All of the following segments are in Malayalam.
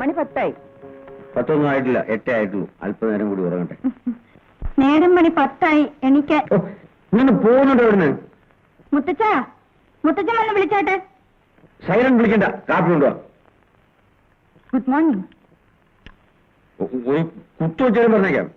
മണി പത്തായി. പത്തൊന്നും ആയിട്ടില്ല എട്ടേ ആയിട്ടുള്ളൂ. അല്പനേരം കൂടി ഉറങ്ങട്ടെ. നേരം മണി പത്തായി. എനിക്ക് നിന്ന് പോകുന്നുണ്ടോ അവിടുന്ന് മുത്തച്ഛ മുത്തച്ഛൻ വന്ന് വിളിച്ചോട്ടെ. സൈലന്റ് വിളിക്കണ്ട കാപ്പി കൊണ്ടുവാ. Good morning. ഒരു കുത്തു വെച്ചാലും പറഞ്ഞേക്കാം.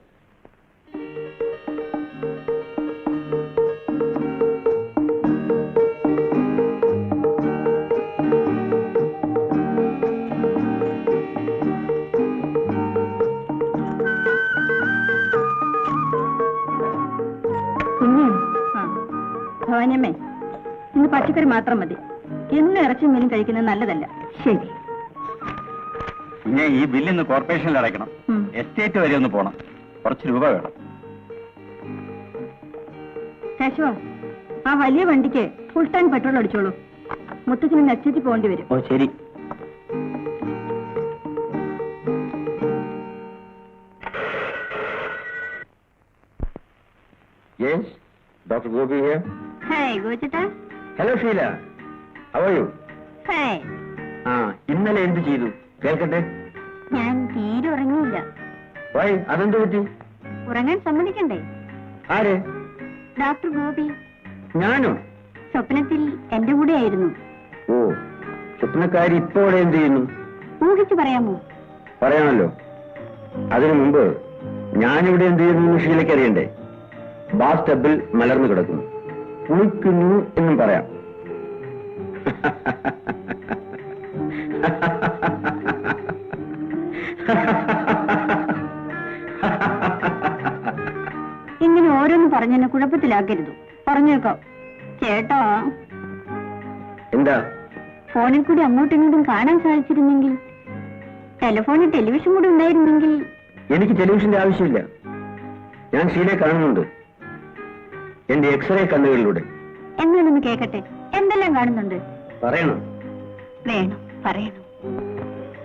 പച്ചക്കറി മാത്രം മതി. എന്നും ഇറച്ചി മീനും കഴിക്കുന്നത് നല്ലതല്ല. ശരി. പിന്നെ ഈ ബില്ലിന്ന് കോർപ്പറേഷനിൽ അടയ്ക്കണം. എസ്റ്റേറ്റ് വരെ ഒന്ന് പോണം. കുറച്ച് രൂപ വേണം. കേശവ ആ വലിയ വണ്ടിക്ക് ഫുൾ ടൈം പെട്രോൾ അടിച്ചോളൂ. മുത്തച്ഛന് നച്ചിട്ട് പോകേണ്ടി വരും. ഓ ശരി. Yes, doctor Gopi here. Hi ഗോചിട്ടാ hello Sheela how are you hi ആ ഇന്നലെ എന്ത് ചെയ്തു? കേൾക്കട്ടെ. ഞാൻ തീരെ ഉറങ്ങിയില്ല. വൈ അതെന്ത് പറ്റി? ഉറങ്ങാൻ സമ്മതിക്കണ്ടേ? ആര്? ഡോക്ടർ ഗോപി. ഞാനോ? സ്വപ്നത്തിൽ എന്റെ കൂടെ ആയിരുന്നു ഓ സ്വപ്നക്കാരി ഇപ്പോൾ എന്ത് ചെയ്യുന്നു? ഊഹിച്ചു പറയാമോ? പറയാമല്ലോ. അതിനു മുമ്പ് ഞാനിവിടെ എന്ത് ചെയ്യുന്നു ഷീലയ്ക്ക് അറിയണ്ടേ? ബാസ് ടബിൽ മലർന്നു കിടക്കുന്നു. കുളിക്കുന്നു എന്നും പറയാം. ഇങ്ങനെ ഓരോന്ന് പറഞ്ഞെന്നെ കുഴപ്പത്തിലാക്കരുത്. പറഞ്ഞേക്കോ. കേട്ടോ എന്താ? ഫോണിൽ കൂടി അങ്ങോട്ടും ഇങ്ങോട്ടും കാണാൻ സാധിച്ചിരുന്നെങ്കിൽ. ടെലിഫോണിൽ ടെലിവിഷൻ കൂടി ഉണ്ടായിരുന്നെങ്കിൽ. എനിക്ക് ടെലിവിഷന്റെ ആവശ്യമില്ല. ഞാൻ ശീലെ കാണുന്നുണ്ട്. എന്റെ എക്സ്റേ കണ്ണുകളിലൂടെ. എന്നാലൊന്ന് കേക്കട്ടെ. എന്തെല്ലാം കാണുന്നുണ്ട്? പറയണം. വേണം പറയണം.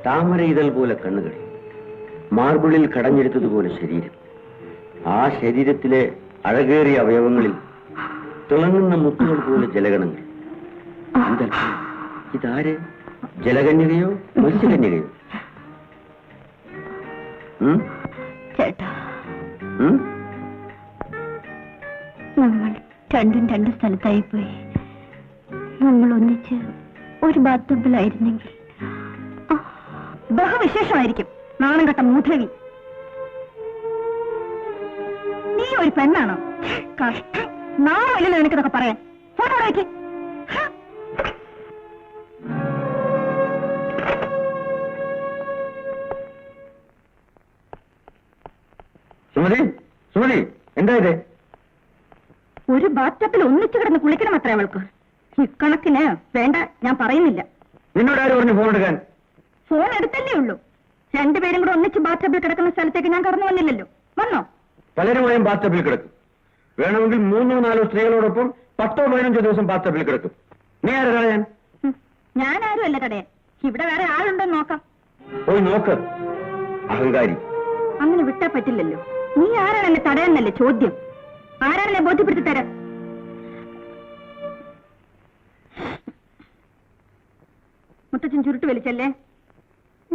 താമര ഇതൾ പോലെ കണ്ണുകൾ മാർബിളിൽ കടഞ്ഞെടുത്തതുപോലെ ശരീരം. ആ ശരീരത്തിലെ അഴകേറിയ അവയവങ്ങളിൽ തിളങ്ങുന്ന മുത്തുകൾ പോലെ ജലഗണങ്ങൾ? ഇതാര്? ജലകന്യകയോ മത്സ്യകന്യകയോ? ചേട്ടാ. രണ്ടും രണ്ട് സ്ഥലത്തായി പോയി നമ്മൾ ഒന്നിച്ച് ഒരു ബാത്ടബിലായിരുന്നെങ്കിൽ ബഹുവിശേഷമായിരിക്കും. നാണം കെട്ട മൂധവി. നീ ഒരു പെണ്ണാണോ കഷ്ടം. നാളെ നിനക്കിതൊക്കെ പറയാൻ? ഫോട്ടോ ബാത്ടബിൽ ഒന്നിച്ചു കിടന്ന് കുളിക്കണം അത്ര അവൾക്ക്. ഇക്കണക്കിന് വേണ്ട ഞാൻ പറയുന്നില്ല. നിന്നോട് ആര് പറഞ്ഞു ഫോൺ എടുക്കാൻ? ഫോൺ എടുത്തല്ലേ ഉള്ളൂ. രണ്ടുപേരും കൂടെ ഒന്നിച്ച് ബാത്ടബിൽ കിടക്കുന്ന സ്ഥലത്തേക്ക് ഞാൻ കടന്നു വന്നില്ലല്ലോ. വന്നോ? പലരുമായും ബാത്തപ്പിൽ കിടക്കും. വേണമെങ്കിൽ മൂന്നോ നാലോ സ്ത്രീകളോടൊപ്പം പത്തോ പതിനഞ്ചോ ദിവസം ബാത്തപ്പിൽ കിടക്കും. നീ ആരാ ഞാൻ ഞാൻ ആരും അല്ല തടയാൻ ഇവിടെ വേറെ ആളുണ്ടോ നോക്കാം. പോയി നോക്ക്. അഹങ്കാരി. അങ്ങനെ വിട്ടാ പറ്റില്ലല്ലോ. നീ ആരാണല്ലേ തടയാന്നല്ലേ ചോദ്യം? ആരാണെന്നെ ബോധ്യപ്പെടുത്തി തരാം മുത്തച്ഛൻ ചുരുട്ട് വലിച്ചല്ലേ?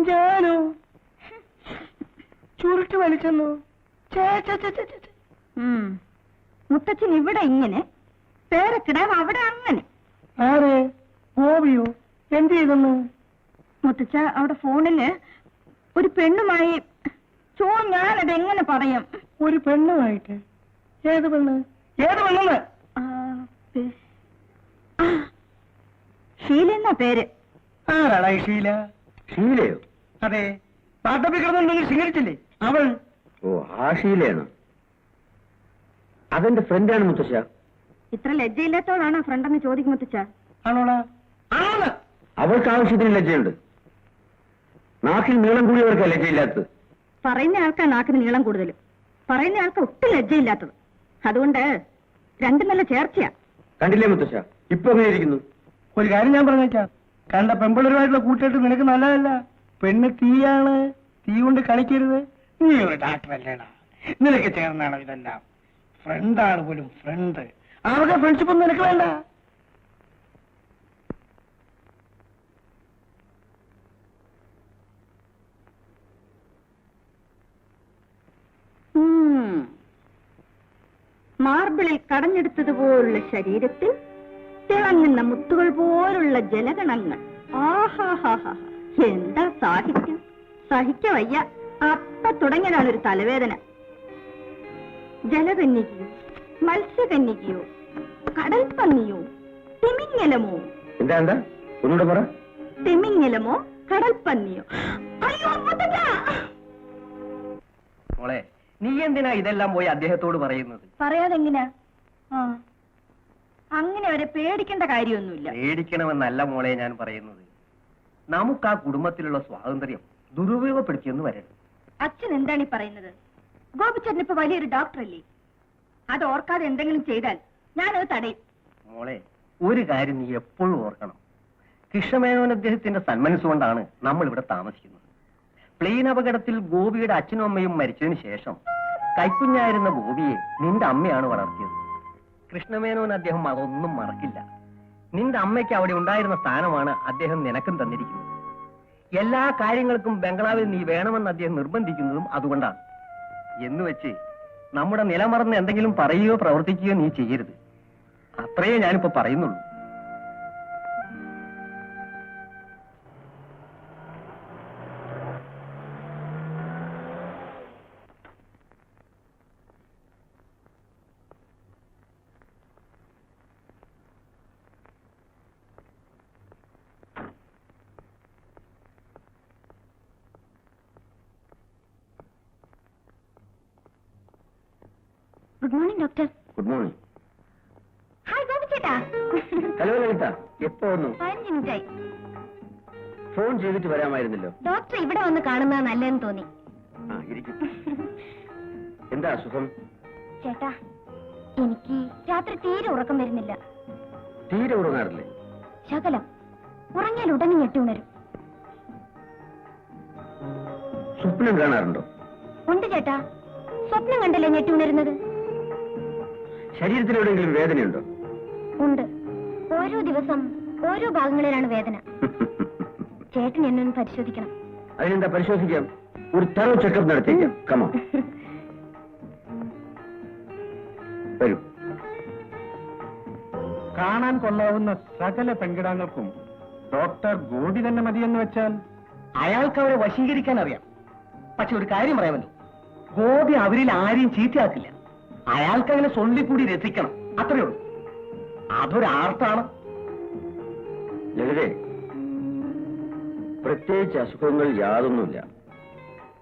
ഞാനോ? ചുരുട്ട് വലിച്ചെന്നു. മുത്തച്ഛൻ ഇവിടെ ഇങ്ങനെ പേരക്കിടാൻ അവിടെ അങ്ങനെ. ആര്? ഗോപിയോ? എന്ത് ചെയ്തെന്ന്? മുത്തച്ഛ അവിടെ ഫോണിൽ ഒരു പെണ്ണുമായി ചോ ഞാനത് എങ്ങനെ പറയും? ഒരു പെണ്ണുമായിട്ട്. ഏത് പെണ്ണ്? ഏത് പെണ്ണെന്ന്? എന്നാ പേര്. ആരാടാ ഈ ഷീല ഷീലയോ അതെ. പാട്ടപ്പി കിടന്നുണ്ടെങ്കിൽ സ്വീകരിച്ചില്ലേ അവൾ? ഓ ആ ഷീലയാണ് അതെന്റെ ഫ്രണ്ടാണ് മുത്തശ്ശ. ഇത്ര ലജ്ജയില്ലാത്തോളാണോ ഫ്രണ്ടെന്ന് ചോദിക്കും മുത്തച്ഛ? ആണോടാ? ആണെന്ന് അവൾക്ക് ആവശ്യത്തിന് ലജ്ജയുണ്ട്. നാക്കിൽ നീളം കൂടിയവർക്ക് ലജ്ജയില്ലാത്തത്. പറയുന്ന ആൾക്കാ നാക്കിന് നീളം കൂടുതൽ പറയുന്ന ആൾക്ക് ഒട്ടും ലജ്ജയില്ലാത്തത്. അതുകൊണ്ട് രണ്ടും നല്ല ചേർച്ചയാ. കണ്ടില്ലേ മുത്തശ്ശ? ഇപ്പൊ എങ്ങനെ ഇരിക്കുന്നു. ഒരു കാര്യം ഞാൻ പറഞ്ഞേക്കാം. കണ്ട പെമ്പിളരുമായിട്ടുള്ള കൂട്ടുകെട്ട് നിനക്ക് നല്ലതല്ല. പെണ്ണ് തീയാണ് തീ കൊണ്ട് കളിക്കരുത്. നീ ഒരു ഡാക്ടറല്ലേടാ നിനക്ക് ചേർന്നാണോ ഇതെല്ലാം? ഫ്രണ്ടാണ് പോലും ഫ്രണ്ട് അവരുടെ ഫ്രണ്ട്ഷിപ്പ് ഒന്നും നിനക്ക് വേണ്ട. മാർബിളിൽ കടഞ്ഞെടുത്തതുപോലുള്ള ശരീരത്തിൽ തിളങ്ങുന്ന മുത്തുകൾ പോലുള്ള ജലഗണങ്ങൾ ആഹാഹാഹാ. എന്താ സാഹിത്യം? സഹിക്ക വയ്യ. അപ്പ തുടങ്ങിയതാണ് ഒരു തലവേദന. ജലകന്യകയോ മത്സ്യകന്യകയോ കടൽപ്പന്നിയോ തിമിങ്ങലമോ എന്താ എന്താ? ഒന്നുകൂടെ പറ. തിമിങ്ങലമോ കടൽപ്പന്നിയോ അയ്യോ! മോളെ നീ എന്തിനാ ഇതെല്ലാം പോയി അദ്ദേഹത്തോട് പറയുന്നത്? പറയാതെങ്ങനാ? ആ. അങ്ങനെ അവരെ പേടിക്കേണ്ട കാര്യമൊന്നുമില്ല. പേടിക്കണമെന്നല്ല മോളെ ഞാൻ പറയുന്നത്. നമുക്ക് ആ കുടുംബത്തിലുള്ള സ്വാതന്ത്ര്യം ദുരുപയോഗപ്പെടുത്തിയെന്ന് വരരുത്. അച്ഛൻ എന്താണ് ഈ പറയുന്നത്? ഗോപിച്ചേട്ടൻ ഇപ്പൊ വലിയൊരു ഡോക്ടറല്ലേ? അത് ഓർക്കാതെ എന്തെങ്കിലും ചെയ്താൽ ഞാനത് തടയും. മോളെ ഒരു കാര്യം നീ എപ്പോഴും ഓർക്കണം. കൃഷ്ണമേനോൻ അദ്ദേഹത്തിന്റെ സന്മനസ്സുകൊണ്ടാണ് നമ്മൾ ഇവിടെ താമസിക്കുന്നത്. പ്ലെയിൻ അപകടത്തിൽ ഗോപിയുടെ അച്ഛനും അമ്മയും മരിച്ചതിന് ശേഷം കൈക്കുഞ്ഞായിരുന്ന ഗോപിയെ നിന്റെ അമ്മയാണ് വളർത്തിയത്. കൃഷ്ണമേനോൻ അദ്ദേഹം അതൊന്നും മറക്കില്ല. നിന്റെ അമ്മയ്ക്ക് അവിടെ ഉണ്ടായിരുന്ന സ്ഥാനമാണ് അദ്ദേഹം നിനക്കും തന്നിരിക്കുന്നത്. എല്ലാ കാര്യങ്ങൾക്കും ബംഗ്ലാവിൽ നീ വേണമെന്ന് അദ്ദേഹം നിർബന്ധിക്കുന്നതും അതുകൊണ്ടാണ്. എന്ന് വെച്ച് നമ്മുടെ നിലമറന്ന് എന്തെങ്കിലും പറയുകയോ പ്രവർത്തിക്കുകയോ നീ ചെയ്യരുത്. അത്രയേ ഞാനിപ്പോ പറയുന്നുള്ളൂ. Good morning doctor good morning hi ഗോപിച്ചേട്ടാ. Hello Lalitha എപ്പോ വന്നു? പതിനഞ്ച് മിനിറ്റായി. ഫോൺ ചെയ്തിട്ട് വരാമായിരുന്നല്ലോ. ഡോക്ടർ ഇവിടെ വന്ന് കാണുന്നത് നല്ലതെന്ന് തോന്നി. ആ ഇരിക്കും. എന്താ അസുഖം? ചേട്ടാ എനിക്ക് രാത്രി തീരെ ഉറക്കം വരുന്നില്ല. തീരെ ഉറങ്ങാറില്ലേ? ശകലം. ഉറങ്ങിയാൽ ഉടനെ ഞെട്ടി ഉണരും. സ്വപ്നം കാണാറുണ്ടോ? ഉണ്ട് ചേട്ടാ. സ്വപ്നം കണ്ടല്ലേ ഞെട്ടി ഉണരുന്നത്? ശരീരത്തിൽ എവിടെയെങ്കിലും വേദനയുണ്ടോ? ഉണ്ട്. ഓരോ ദിവസം ഓരോ ഭാഗങ്ങളിലാണ് വേദന. ചേട്ടൻ എന്നൊന്ന് പരിശോധിക്കണം. അതിനെന്താ പരിശോധിക്കാം? ഒരു തറവ് ചെക്കപ്പ് നടത്തിയിരിക്കാം കമോ വരൂ. കാണാൻ കൊള്ളാവുന്ന സകല പെൺകിടാങ്ങൾക്കും ഡോക്ടർ ഗോഡി തന്നെ മതിയെന്ന് വെച്ചാൽ? അയാൾക്ക് അവരെ വശീകരിക്കാൻ അറിയാം. പക്ഷെ ഒരു കാര്യം പറയാമല്ലോ. ഗോപി അവരിൽ ആരെയും ചീത്തയാക്കില്ല. അയാൾക്ക് അങ്ങനെ കൂടി രസിക്കണം. അത്രയേ ഉള്ളൂ. അതൊരു ആർത്താണ് ലളിതേ പ്രത്യേകിച്ച് അസുഖങ്ങൾ യാതൊന്നുമില്ല.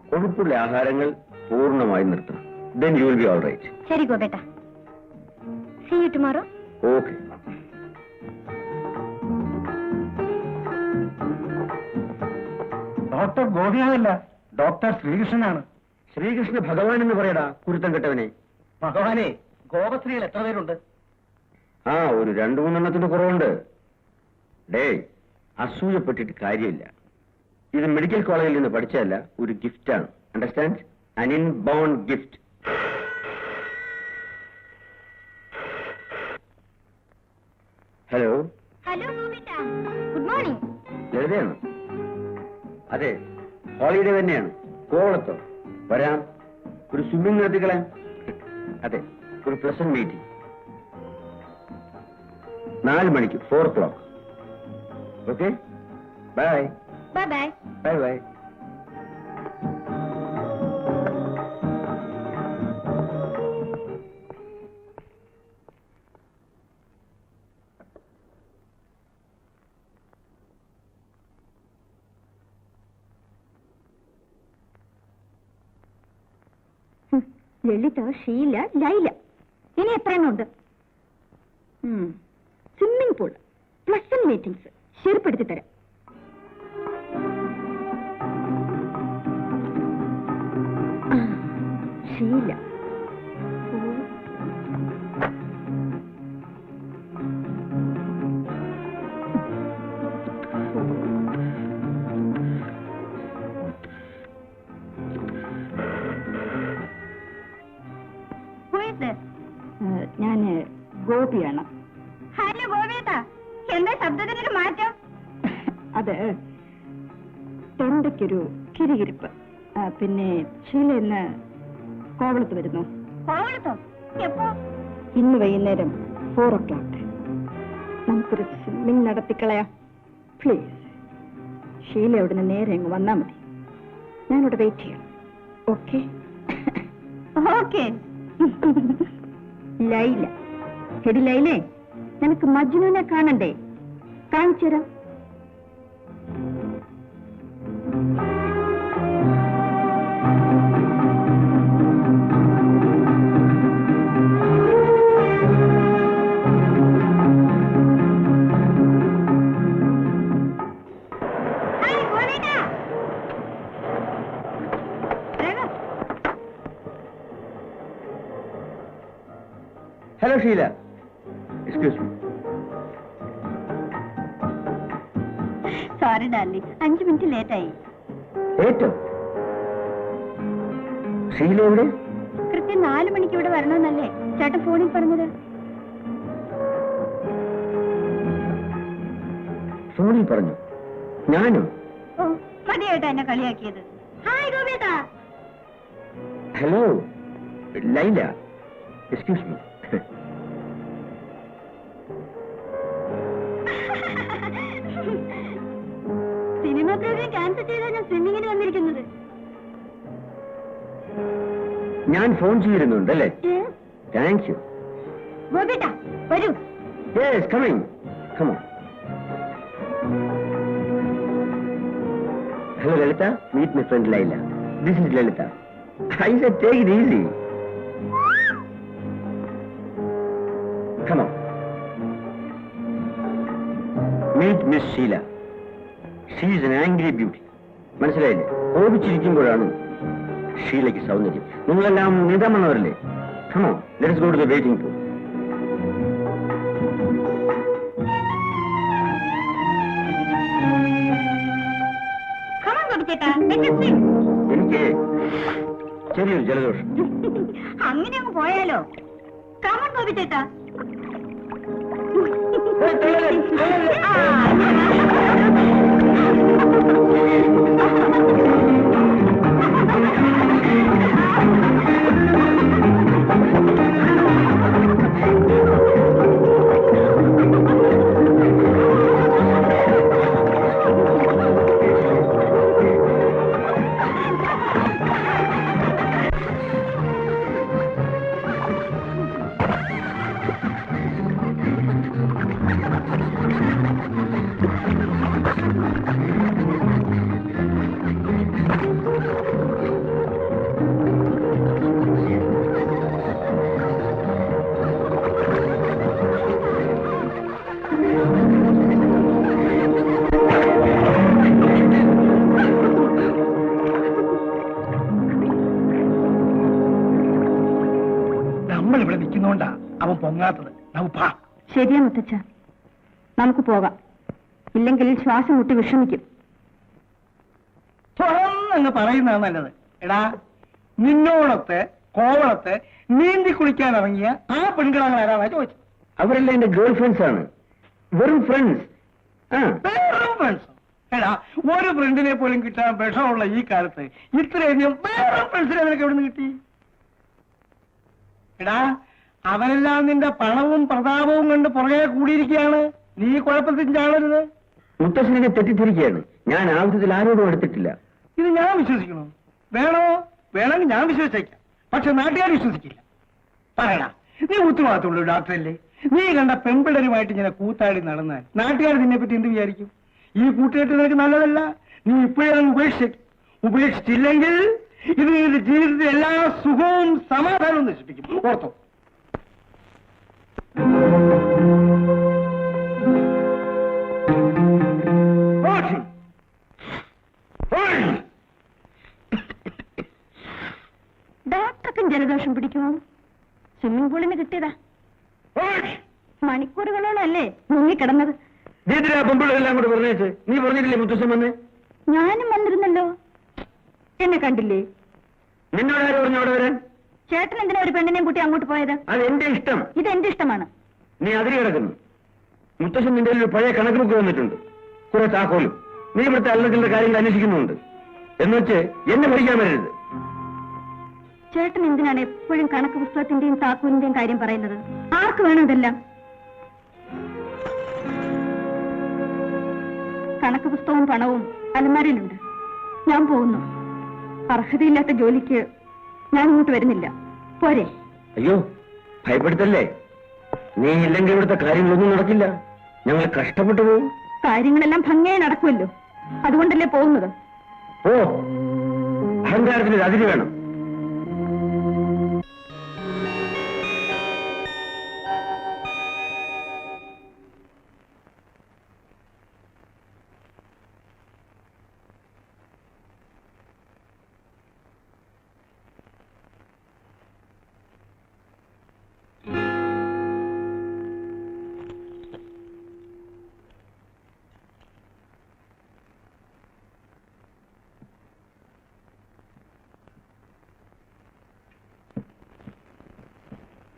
കൊഴുപ്പുള്ള ആഹാരങ്ങൾ പൂർണമായി നിർത്തണം. Then you will be all right ശരി ഗോപേട്ട. See you tomorrow okay doctor ഗോപിയാണല്ല doctor ശ്രീകൃഷ്ണനാണ്. ശ്രീകൃഷ്ണ ഭഗവാൻ എന്ന് പറയടാ കുരുത്തം കെട്ടവനെ. ഭഗവാനെ ഗോപശ്രീയിൽ എത്ര പേരുണ്ട്? ആ ഒരു രണ്ടു മൂന്നെണ്ണത്തിന്റെ കുറവുണ്ട്. ഡേ അസൂയപ്പെട്ടിട്ട് കാര്യമില്ല. ഇത് മെഡിക്കൽ കോളേജിൽ നിന്ന് പഠിച്ചതല്ല ഒരു ഗിഫ്റ്റാണ്. Understand an inborn gift hello hello good morning ലളിതയാണ്. അതെ ഹോളിഡേ തന്നെയാണ്. കോവളത്തോ. വരാം. ഒരു സ്വിമ്മിംഗ് നടത്തിക്കളയാം. അതെ ഒരു പ്രസന്റ് മീറ്റിംഗ് നാല് മണിക്ക് four o'clock okay bye bye bye bye Lalitha Sheela Laila. ഇനി എത്ര എണ്ണം ഉണ്ട്? Swimming pool plus one meetings ശരിപ്പെടുത്തി തരാം. ഷീല പിന്നെ ഷീല ഇന്ന് കോവളത്ത് വരുന്നു. കോവളത്തോ? എപ്പോ? ഇന്ന് വൈകുന്നേരം ഫോർ ഓ ക്ലോക്ക് നമുക്കൊരു സ്വിമ്മിങ് നടത്തിക്കളയാം. പ്ലീസ് ഷീല ഉടനെ നേരെ അങ്ങ് വന്നാൽ മതി. ഞാനിവിടെ വെയിറ്റ് ചെയ്യാം. Okay okay Laila. എടി ലൈലേ നിനക്ക് മജ്നുവിനെ കാണണ്ടേ? കാണിച്ചു തരാം hello Sheela excuse me sorry Darly അഞ്ചു മിനിറ്റ് ലേറ്റായി ഏറ്റവും ഷീല എവിടെ? കൃത്യം നാല് മണിക്ക് ഇവിടെ വരണമെന്നല്ലേ ചേട്ടൻ ഫോണിൽ പറഞ്ഞത്? ഫോണിൽ പറഞ്ഞു. ഞാനും? ഓ മതിയായിട്ടാ എന്നെ കളിയാക്കിയത്. Hi ഗോപിയേട്ടാ. Hello Laila. Excuse me programme cancel ചെയ്താൽ ഞാൻ സ്വിമ്മിങ്ങിന് വന്നിരിക്കുന്നത്. ഞാൻ ഫോൺ ചെയ്തിരുന്നുണ്ട് അല്ലേ? താങ്ക് യു ഗോപിയേട്ടാ വരൂ. Yes coming come on hello Lalitha meet my friend Laila this is Lalitha I said take it easy come on meet miss Sheela she is an angry beauty മനസ്സിലായില്ലേ? കോപിച്ചിരിക്കുമ്പോഴാണ് ഷീലയ്ക്ക് സൗന്ദര്യം. നിങ്ങളെല്ലാം നിതമെന്നവരല്ലേ come on let's go to the waiting swim. എനിക്ക് ചെറിയൊരു ജലദോഷം. അങ്ങനെ അങ്ങ് പോയാലോ? കമൺ ഗോപിച്ചേട്ടാ നമ്മൾ അവൻ പൊങ്ങാത്തത്. ശരിയാ മുത്തച്ഛ. നമുക്ക് പോകാം. ഇല്ലെങ്കിൽ ശ്വാസം മുട്ടി വിഷമിക്കും. എന്ന് പറയുന്നതാണ് നല്ലത്. എടാ നിന്നോളത്തെ കോവളത്ത് നീന്തി കുളിക്കാൻ ഇറങ്ങിയ ആ പെൺകിടാങ്ങൾ ആരാന്നാ ചോദിച്ചു അവരെല്ലാം എന്റെ ഗേൾ ഫ്രണ്ട്സ് ആണ്. വെറും ഫ്രണ്ട്സ് ആ. വേറും ഫ്രണ്ട്സ് എടാ ഒരു ഫ്രണ്ടിനെ പോലും കിട്ടാൻ വിഷമുള്ള ഈ കാലത്ത് ഇത്രയധികം വേറെ ഫ്രണ്ട്സിനെ നിനക്ക് എവിടെ നിന്ന് കിട്ടി? എടാ അവനെല്ലാം നിന്റെ പണവും പ്രതാപവും കണ്ട് പുറകെ കൂടിയിരിക്കുകയാണ്. നീ കുഴപ്പത്തിൽ ചാടരുത് മുത്തശ്ശനെ തെറ്റിദ്ധരിക്കുകയാണ്. ഞാൻ ആവശ്യത്തിൽ ആരോടും എടുത്തിട്ടില്ല ഇത് ഞാൻ വിശ്വസിക്കണോ വേണോ? വേണമെങ്കിൽ ഞാൻ വിശ്വസിച്ചേക്കാം. പക്ഷെ നാട്ടുകാർ വിശ്വസിക്കില്ല. പറയണ നീ ഉത്തരവാദിത്തമുള്ള ഡോക്ടറല്ലേ? നീ കണ്ട പെൺപിള്ളരുമായിട്ട് ഇങ്ങനെ കൂത്താടി നടന്നാൽ നാട്ടുകാർ നിന്നെ പറ്റി എന്ത് വിചാരിക്കും? ഈ കൂട്ടുകെട്ട് നിനക്ക് നല്ലതല്ല. നീ ഇപ്പോഴേ അങ്ങ് ഉപേക്ഷിച്ചേക്കും. ഉപേക്ഷിച്ചില്ലെങ്കിൽ ഇത് നിന്റെ ജീവിതത്തിൽ എല്ലാ സുഖവും സമാധാനവും നശിപ്പിക്കും. ഓർത്തോ. ഡോക്ടർക്കും ജലദോഷം പിടിക്കുമോ? സ്വിമ്മിംഗ് പൂളിന് കിട്ടിയതാ. മണിക്കൂറുകളോളല്ലേ മുങ്ങിക്കിടന്നത്? കൂടെ പറഞ്ഞേച്ച്? നീ പറഞ്ഞിട്ടില്ലേ മുത്തശ്ശൻ വന്ന്? ഞാനും വന്നിരുന്നല്ലോ. എന്നെ കണ്ടില്ലേ? നിന്നോട് ആര് പറഞ്ഞു അവിടെ വരാൻ? ചേട്ടൻ എന്തിനാ ഒരു പെണ്ണിനെയും കൂട്ടി അങ്ങോട്ട് പോയത്? അത് എന്റെ ഇഷ്ടം. ഇത് എന്റെ ഇഷ്ടമാണ്. നീ അതിരി കിടക്കുന്നു. മുത്തശ്ശൻ നിന്റെ ഒരു പഴയ കണക്ക് ബുക്ക് വന്നിട്ടുണ്ട്. കുറെ താക്കോലും നീ ഇവിടുത്തെ അല്ലത്തിന്റെ കാര്യങ്ങൾ അന്വേഷിക്കുന്നുണ്ട്. എന്ന് വെച്ച് എന്നെ ഭരിക്കാൻ വരരുത്. ചേട്ടൻ എന്തിനാണ് എപ്പോഴും കണക്ക് പുസ്തകത്തിന്റെയും താക്കൂലിന്റെയും കാര്യം പറയുന്നത്? ആർക്ക് വേണം ഇതെല്ലാം? കണക്ക് പുസ്തകവും പണവും അലമാരയിലുണ്ട്. ഞാൻ പോകുന്നു. അർഹതയില്ലാത്ത ജോലിക്ക് ഞാൻ ഇങ്ങോട്ട് വരുന്നില്ല. പോരെ. അയ്യോ ഭയപ്പെടുത്തല്ലേ? നീ ഇല്ലെങ്കിൽ ഇവിടുത്തെ കാര്യങ്ങളൊന്നും നടക്കില്ല. ഞങ്ങൾ കഷ്ടപ്പെട്ടു പോകും കാര്യങ്ങളെല്ലാം ഭംഗിയായി നടക്കുമല്ലോ. അതുകൊണ്ടല്ലേ പോകുന്നത്? ഓ അഹങ്കാരത്തിന് അതിര് വേണം.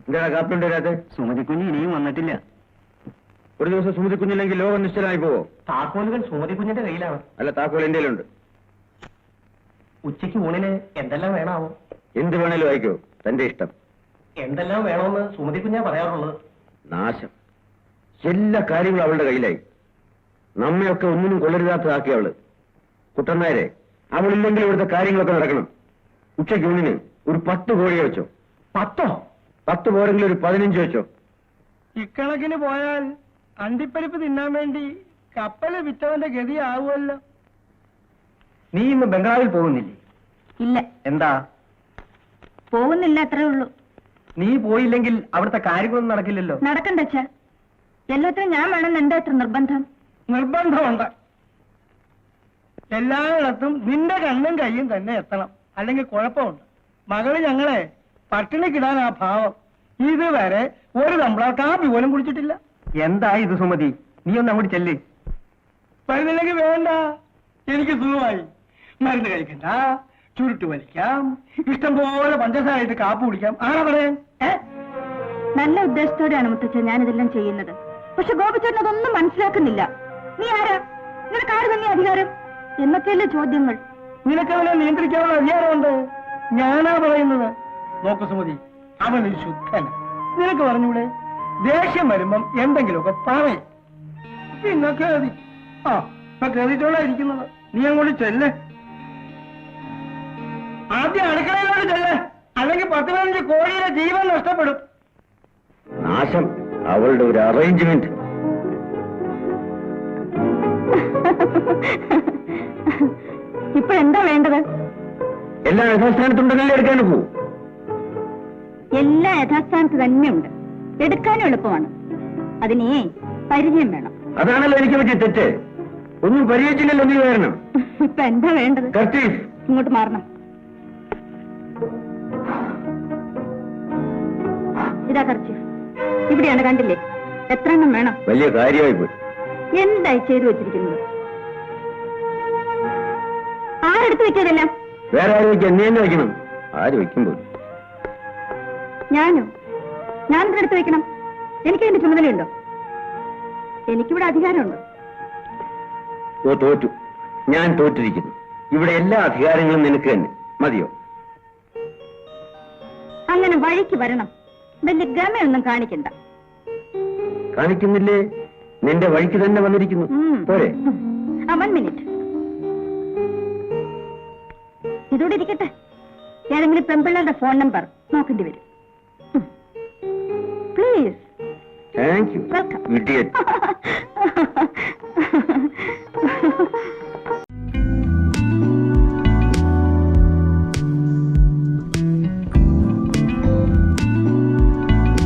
എന്താ കാപ്പിണ്ട് വരാതെ സുമതി കുഞ്ഞ് ഇനിയും വന്നിട്ടില്ല. ഒരു ദിവസം സുമതി കുഞ്ഞില്ലെങ്കിൽ ലോകം നിശ്ചലമായി പോവോ? താക്കോലുകൾ സുമതി കുഞ്ഞിന്റെ കയ്യിലാണ് അല്ല താക്കോൽ എന്റെ ഉണ്ട് ഉച്ചയ്ക്ക് ഊണിന് എന്തെല്ലാം വേണാവോ? എന്ത് വേണേലും വായിക്കോ. തന്റെ ഇഷ്ടം. എന്തെല്ലാം വേണമെന്ന് സുമതി കുഞ്ഞാ പറയാറുള്ളത്. നാശം. എല്ലാ കാര്യങ്ങളും അവളുടെ കയ്യിലായി. നമ്മയൊക്കെ ഒന്നിനും കൊള്ളരുതാത്തതാക്കി അവൾ. കുട്ടന്മാരെ അവളില്ലെങ്കിൽ ഇവിടുത്തെ കാര്യങ്ങളൊക്കെ നടക്കണം. ഉച്ചയ്ക്ക് ഊണിന് ഒരു പത്ത് കോഴിയെ വെച്ചോ. പത്തോ? പത്ത് പോരെങ്കിലും ഒരു പതിനഞ്ച് വെച്ചോ. ഇക്കണക്കിന് പോയാൽ അണ്ടിപ്പരിപ്പ് തിന്നാൻ വേണ്ടി കപ്പൽ വിറ്റവന്റെ ഗതി ആവുമല്ലോ നീ ഇന്ന് ബംഗാളിൽ പോകുന്നില്ലേ? ഇല്ല. എന്താ? പോകുന്നില്ല അത്രേ ഉള്ളൂ. നീ പോയില്ലെങ്കിൽ അവിടുത്തെ കാര്യങ്ങളൊന്നും നടക്കില്ലല്ലോ. നടക്കണ്ട അച്ഛാ. എല്ലാത്തിനും ഞാൻ വേണമെന്ന് എന്താ അത്ര നിർബന്ധം. നിർബന്ധമുണ്ട്. എല്ലായിടത്തും നിന്റെ കണ്ണും കയ്യും തന്നെ എത്തണം. അല്ലെങ്കിൽ കുഴപ്പമുണ്ട്. മകൾ ഞങ്ങളെ പട്ടിണിക്കിടാൻ ആ ഭാവം. ഇതുവരെ ഒരു തമ്പ്ള കാപ്പി പോലും കുടിച്ചിട്ടില്ല. എന്താ ഇത് സുമതി? നീ ഒന്ന് അങ്ങോട്ട് ചെല്ല്. വരുന്നില്ലെങ്കിൽ വേണ്ട. എനിക്ക് സുഖമായി. മരുന്ന് കഴിക്കണ്ട. ചുരുട്ട് വലിക്കാം. ഇഷ്ടം പോലെ പഞ്ചസാരയിട്ട് കാപ്പ് കുടിക്കാം. ആണോ പറയാൻ നല്ല ഉദ്ദേശത്തോടെയാണ് മുത്തച്ഛ ഞാനിതെല്ലാം ചെയ്യുന്നത്. പക്ഷെ ഗോപിച്ചേട്ടൻ അതൊന്നും മനസ്സിലാക്കുന്നില്ല. നീ ആരാ? നിനക്ക് ആര് തന്നെ അധികാരം? എന്നൊക്കെയല്ലേ ചോദ്യങ്ങൾ. നിനക്കവനെ നിയന്ത്രിക്കാനുള്ള അധികാരമുണ്ട്. ഞാനാ പറയുന്നത്. നോക്കു സുമതി അവനൊരു ശുദ്ധന. നിനക്ക് പറഞ്ഞൂടെ? ദേഷ്യം വരുമ്പം എന്തെങ്കിലുമൊക്കെ പറയും. പിന്നെ കേതി ആ ഇപ്പൊ കേറിട്ടോളാ ഇരിക്കുന്നത്. നീ അങ്ങോട്ട് ചെല്ലേ. ആദ്യം അടുക്കളയിലോട്ട് ചെല്ലേ. അല്ലെങ്കിൽ പത്ത് പതിനഞ്ച് കോടിയുടെ ജീവൻ നഷ്ടപ്പെടും. നാശം. അവളുടെ ഒരു അറേഞ്ച്മെന്റ് ഇപ്പൊ ഇപ്പോഴെന്താ വേണ്ടത്? എല്ലാ യഥാസ്ഥാനത്തുണ്ടെങ്കിലേ എടുക്കാൻ പോവും? എല്ലാ യഥാസ്ഥാനത്ത് തന്നെയുണ്ട്. എടുക്കാനും എളുപ്പമാണ്. അതിനേ പരിചയം വേണം. അതാണല്ലോ എനിക്ക് പറ്റിയ തെറ്റ്. ഒന്നും പരിചയിച്ചില്ലല്ലോ നീ വരണം ഇപ്പൊ എന്താ വേണ്ടത്? ഇങ്ങോട്ട് മാറണം. ഇതാ കർച്ചീഫ്. ഇവിടെയാണ് കണ്ടില്ലേ? എത്ര എണ്ണം വേണം? വലിയ കാര്യമായി പോയി. എന്തായി ചെയ്തു വെച്ചിരിക്കുന്നത്? ആരെടുത്ത് വെക്കാതെല്ലാം വേറെ ആര് വെക്കാം? നീ തന്നെ വയ്ക്കണം ആര് വയ്ക്കുമ്പോൾ ഞാനോ. ഞാനെന്തിനടുത്ത് എടുത്ത് വെക്കണം. എനിക്ക് അതിന്റെ ചുമതലയുണ്ടോ? എനിക്കിവിടെ അധികാരമുണ്ടോ? ഓ തോറ്റു. ഞാൻ തോറ്റിരിക്കുന്നു. ഇവിടെ എല്ലാ അധികാരങ്ങളും നിനക്ക് തന്നെ. മതിയോ? അങ്ങനെ വഴിക്ക് വരണം. വലിയ ഗമയൊന്നും കാണിക്കണ്ട. കാണിക്കുന്നില്ലേ? നിന്റെ വഴിക്ക് തന്നെ വന്നിരിക്കുന്നു. പോരെ. വൺ മിനിറ്റ് ഇതോടെ ഇരിക്കട്ടെ. ഏതെങ്കിലും പെമ്പിള്ളേരുടെ ഫോൺ നമ്പർ നോക്കേണ്ടി വരും. Please thank you welcome idiot